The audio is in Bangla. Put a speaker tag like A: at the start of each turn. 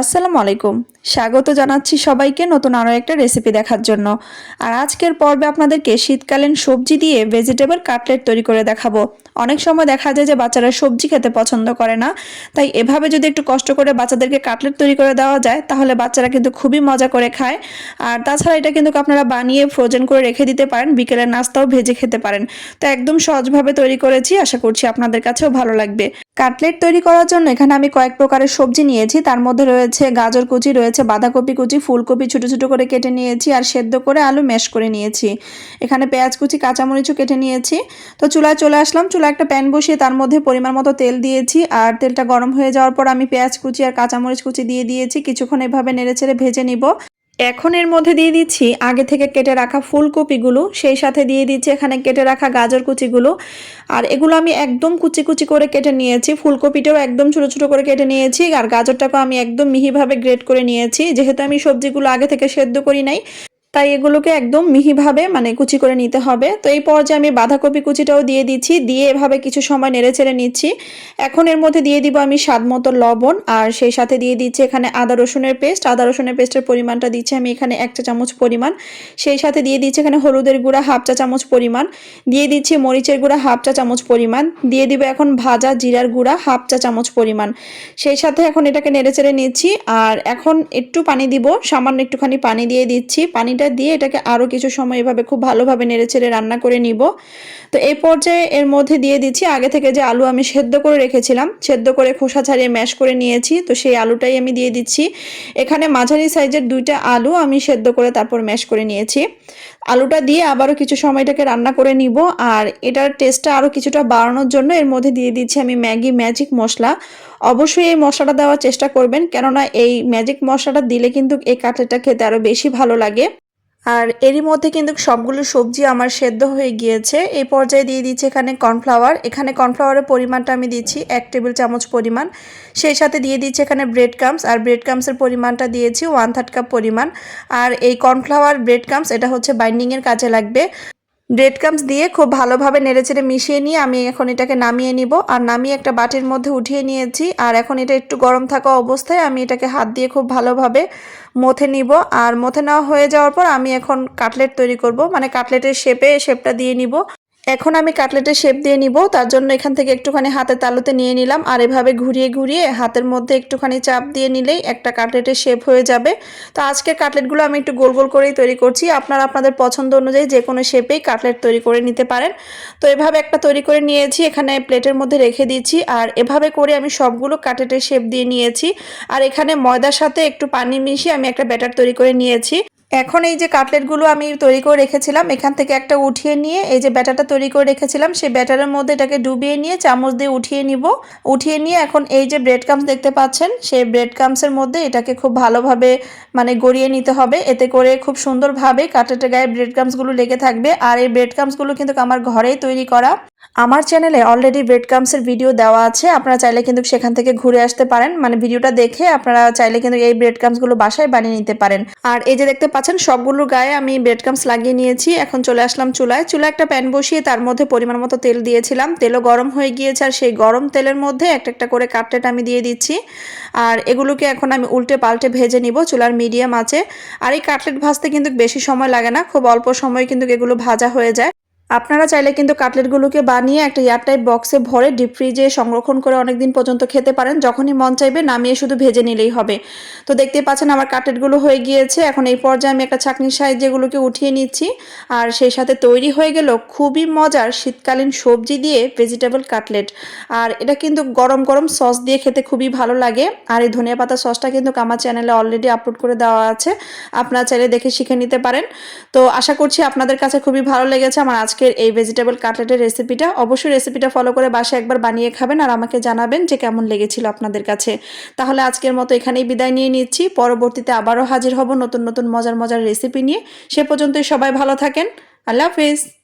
A: আসসালামু আলাইকুম। স্বাগত জানাচ্ছি সবাইকে নতুন আরও একটা রেসিপি দেখার জন্য। আর আজকের পর্বে আপনাদেরকে শীতকালীন সবজি দিয়ে ভেজিটেবল কাটলেট তৈরি করে দেখাবো। অনেক সময় দেখা যায় যে বাচ্চারা সবজি খেতে পছন্দ করে না। তাই এভাবে যদি একটু কষ্ট করে বাচ্চাদেরকে কাটলেট তৈরি করে দেওয়া যায়, তাহলে বাচ্চারা কিন্তু খুবই মজা করে খায়। আর তাছাড়া এটা কিন্তু আপনারা বানিয়ে ফ্রোজেন করে রেখে দিতে পারেন, বিকেলের নাস্তাও ভেজে খেতে পারেন। তো একদম সহজভাবে তৈরি করেছি, আশা করছি আপনাদের কাছেও ভালো লাগবে। কাটলেট তৈরি করার জন্য এখানে আমি কয়েক প্রকারের সবজি নিয়েছি, তার মধ্যে রয়েছে গাজর কুচি রয়েছে, বাঁধাকপি কুচি, ফুলকপি ছোটো ছোটো করে কেটে নিয়েছি আর সেদ্ধ করে আলু ম্যাশ করে নিয়েছি। এখানে পেঁয়াজ কুচি, কাঁচামরিচও কেটে নিয়েছি। তো চুলায় চলে আসলাম চুলা একটা প্যান বসিয়ে তার মধ্যে পরিমাণ মতো তেল দিয়েছি আর তেলটা গরম হয়ে যাওয়ার পর আমি পেঁয়াজ কুচি আর কাঁচামরিচ কুচি দিয়ে দিয়েছি। কিছুক্ষণ এভাবে নেড়ে ছেড়ে ভেজে নিব। এখন এর মধ্যে দিয়ে দিচ্ছি আগে থেকে কেটে রাখা ফুলকপিগুলো, সেই সাথে দিয়ে দিচ্ছি এখানে কেটে রাখা গাজর কুচিগুলো। আর এগুলো আমি একদম কুচি কুচি করে কেটে নিয়েছি, ফুলকপিটাও একদম ছোটো ছোটো করে কেটে নিয়েছি, আর গাজরটাকেও আমি একদম মিহিভাবে গ্রেড করে নিয়েছি। যেহেতু আমি সবজিগুলো আগে থেকে সেদ্ধ করি নাই তাই এগুলোকে একদম মিহিভাবে মানে কুচি করে নিতে হবে। তো এই পর্যায়ে আমি বাঁধাকপি কুচিটাও দিয়ে দিচ্ছি, দিয়ে এভাবে কিছু সময় নেড়ে চেড়ে নিচ্ছি। এখন এর মধ্যে দিয়ে দিব আমি স্বাদ মতো লবণ, আর সেই সাথে দিয়ে দিচ্ছি এখানে আদা রসুনের পেস্ট। আদা রসুনের পেস্টের পরিমাণটা দিচ্ছি আমি এখানে এক চা চামচ পরিমাণ। সেই সাথে দিয়ে দিচ্ছি এখানে হলুদের গুঁড়া হাফ চা চামচ পরিমাণ। দিয়ে দিচ্ছি মরিচের গুঁড়া হাফ চা চামচ পরিমাণ। দিয়ে দিব এখন ভাজা জিরার গুঁড়া হাফ চা চামচ পরিমাণ। সেই সাথে এখন এটাকে নেড়ে চেড়ে নিচ্ছি, আর এখন একটু পানি দিব। সামান্য একটুখানি পানি দিয়ে দিচ্ছি। পানিটা এটা দিয়ে এটাকে আরও কিছু সময় এভাবে খুব ভালোভাবে নেড়ে ছেড়ে রান্না করে নিব। তো এই পর্যায়ে এর মধ্যে দিয়ে দিচ্ছি, আগে থেকে যে আলু আমি সেদ্ধ করে রেখেছিলাম, সেদ্ধ করে খোসা ছাড়িয়ে ম্যাশ করে নিয়েছি। তো সেই আলুটাই আমি দিয়ে দিচ্ছি। এখানে মাঝারি সাইজের দুইটা আলু আমি সেদ্ধ করে তারপর ম্যাশ করে নিয়েছি। আলুটা দিয়ে আবারও কিছু সময় এটাকে রান্না করে নিব। আর এটার টেস্টটা আরও কিছুটা বাড়ানোর জন্য এর মধ্যে দিয়ে দিচ্ছি আমি ম্যাগি ম্যাজিক মশলা। অবশ্যই এই মশলাটা দেওয়ার চেষ্টা করবেন, কেননা এই ম্যাজিক মশলাটা দিলে কিন্তু এই কাটলেটটা খেতে আরও বেশি ভালো লাগে। আর এরই মধ্যে কিন্তু সবগুলো সবজি আমার সেদ্ধ হয়ে গিয়েছে। এই পর্যায়ে দিয়ে দিচ্ছি এখানে কর্নফ্লাওয়ার। এখানে কর্নফ্লাওয়ারের পরিমাণটা আমি দিচ্ছি এক টেবিল চামচ পরিমাণ। সেই সাথে দিয়ে দিচ্ছি এখানে ব্রেড কামস আর ব্রেড কামসের পরিমাণটা দিয়েছি ওয়ান থার্ড কাপ পরিমাণ। আর এই কর্নফ্লাওয়ার ব্রেড কামস এটা হচ্ছে বাইন্ডিংয়ের কাজে লাগবে। ব্রেড ক্রামস দিয়ে খুব ভালোভাবে নেড়েচেড়ে মিশিয়ে নিয়ে আমি এখন এটাকে নামিয়ে নিব। আর নামিয়ে একটা বাটির মধ্যে উঠিয়ে নিয়েছি। আর এখন এটা একটু গরম থাকা অবস্থায় আমি এটাকে হাত দিয়ে খুব ভালোভাবে মথে নিব। আর মথে নেওয়া হয়ে যাওয়ার পর আমি এখন কাটলেট তৈরি করব। মানে কাটলেটের শেপে শেপটা দিয়ে নিব। এখন আমি কাটলেটের শেপ দিয়ে নিব, তার জন্য এখান থেকে একটুখানি হাতের তালুতে নিয়ে নিলাম। আর এভাবে ঘুরিয়ে ঘুরিয়ে হাতের মধ্যে একটুখানি চাপ দিয়ে নিলেই একটা কাটলেটের শেপ হয়ে যাবে। তো আজকের কাটলেটগুলো আমি একটু গোল গোল করেই তৈরি করছি। আপনারা আপনাদের পছন্দ অনুযায়ী যে কোনো শেপেই কাটলেট তৈরি করে নিতে পারেন। তো এভাবে একটা তৈরি করে নিয়েছি, এখানে প্লেটের মধ্যে রেখে দিয়েছি। আর এভাবে করে আমি সবগুলো কাটলেটের শেপ দিয়ে নিয়েছি। আর এখানে ময়দার সাথে একটু পানি মিশিয়ে আমি একটা ব্যাটার তৈরি করে নিয়েছি। এখন এই যে কাটলেটগুলো আমি তৈরি করে রেখেছিলাম, এখান থেকে একটা উঠিয়ে নিয়ে, এই যে ব্যাটারটা তৈরি করে রেখেছিলাম, সেই ব্যাটারের মধ্যে এটাকে ডুবিয়ে নিয়ে চামচ দিয়ে উঠিয়ে নিব। উঠিয়ে নিয়ে এখন এই যে ব্রেড কামস দেখতে পাচ্ছেন, সেই ব্রেড কামসের মধ্যে এটাকে খুব ভালোভাবে মানে গড়িয়ে নিতে হবে। এতে করে খুব সুন্দরভাবে কাটলেটের গায়ে ব্রেড কামসগুলো লেগে থাকবে। আর এই ব্রেড কামসগুলো কিন্তু আমার ঘরেই তৈরি করা। আমার চ্যানেলে অলরেডি ব্রেড কামসের ভিডিও দেওয়া আছে। আপনারা চাইলে কিন্তু সেখান থেকে ঘুরে আসতে পারেন। মানে ভিডিওটা দেখে আপনারা চাইলে কিন্তু এই ব্রেড কামসগুলো বাসায় বানিয়ে নিতে পারেন। আর এই যে দেখতে পাচ্ছেন, সবগুলোর গায়ে আমি ব্রেড কামস লাগিয়ে নিয়েছি। এখন চলে আসলাম চুলায়। চুলা একটা প্যান বসিয়ে তার মধ্যে পরিমাণ মতো তেল দিয়েছিলাম। তেলও গরম হয়ে গিয়েছে আর সেই গরম তেলের মধ্যে একটা একটা করে কাটলেট আমি দিয়ে দিচ্ছি। আর এগুলোকে এখন আমি উল্টে পাল্টে ভেজে নিব। চুলার মিডিয়াম আছে। আর এই কাটলেট ভাজতে কিন্তু বেশি সময় লাগে না। খুব অল্প সময় কিন্তু এগুলো ভাজা হয়ে যায়। আপনারা চাইলে কিন্তু কাটলেটগুলোকে বানিয়ে একটা এয়ারটাইট বক্সে ভরে ডিপ ফ্রিজে সংরক্ষণ করে অনেক দিন পর্যন্ত খেতে পারেন, যখনই মন চাইবে নামিয়ে শুধু ভেজে নিলেই হবে। তো দেখতে পাচ্ছেন আমার কাটলেটগুলো হয়ে গিয়েছে। এখন এই পর্যায়ে আমি একটা চাকনির যেগুলোকে উঠিয়ে নিচ্ছি। আর সেই সাথে তৈরি হয়ে গেল খুবই মজার শীতকালীন সবজি দিয়ে ভেজিটেবল কাটলেট আর এটা কিন্তু গরম গরম সস দিয়ে খেতে খুবই ভালো লাগে। আর এই ধনিয়া পাতা সসটা কিন্তু আমার চ্যানেলে অলরেডি আপলোড করে দেওয়া আছে। আপনারা চাইলে দেখে শিখে নিতে পারেন। তো আশা করছি আপনাদের কাছে খুবই ভালো লেগেছে। আমার আজকের এই ভেজিটেবল কাটলেটের রেসিপিটা অবশ্যই রেসিপিটা ফলো করে বাসায় একবার বানিয়ে খাবেন আর আমাকে জানাবেন যে কেমন লেগেছিল আপনাদের কাছে। তাহলে আজকের মতো এখানেই বিদায় নিয়ে নিচ্ছি। পরবর্তীতে আবারও হাজির হব নতুন নতুন মজার মজার রেসিপি নিয়ে। সে পর্যন্তই সবাই ভালো থাকেন। আল্লাহ হাফিজ।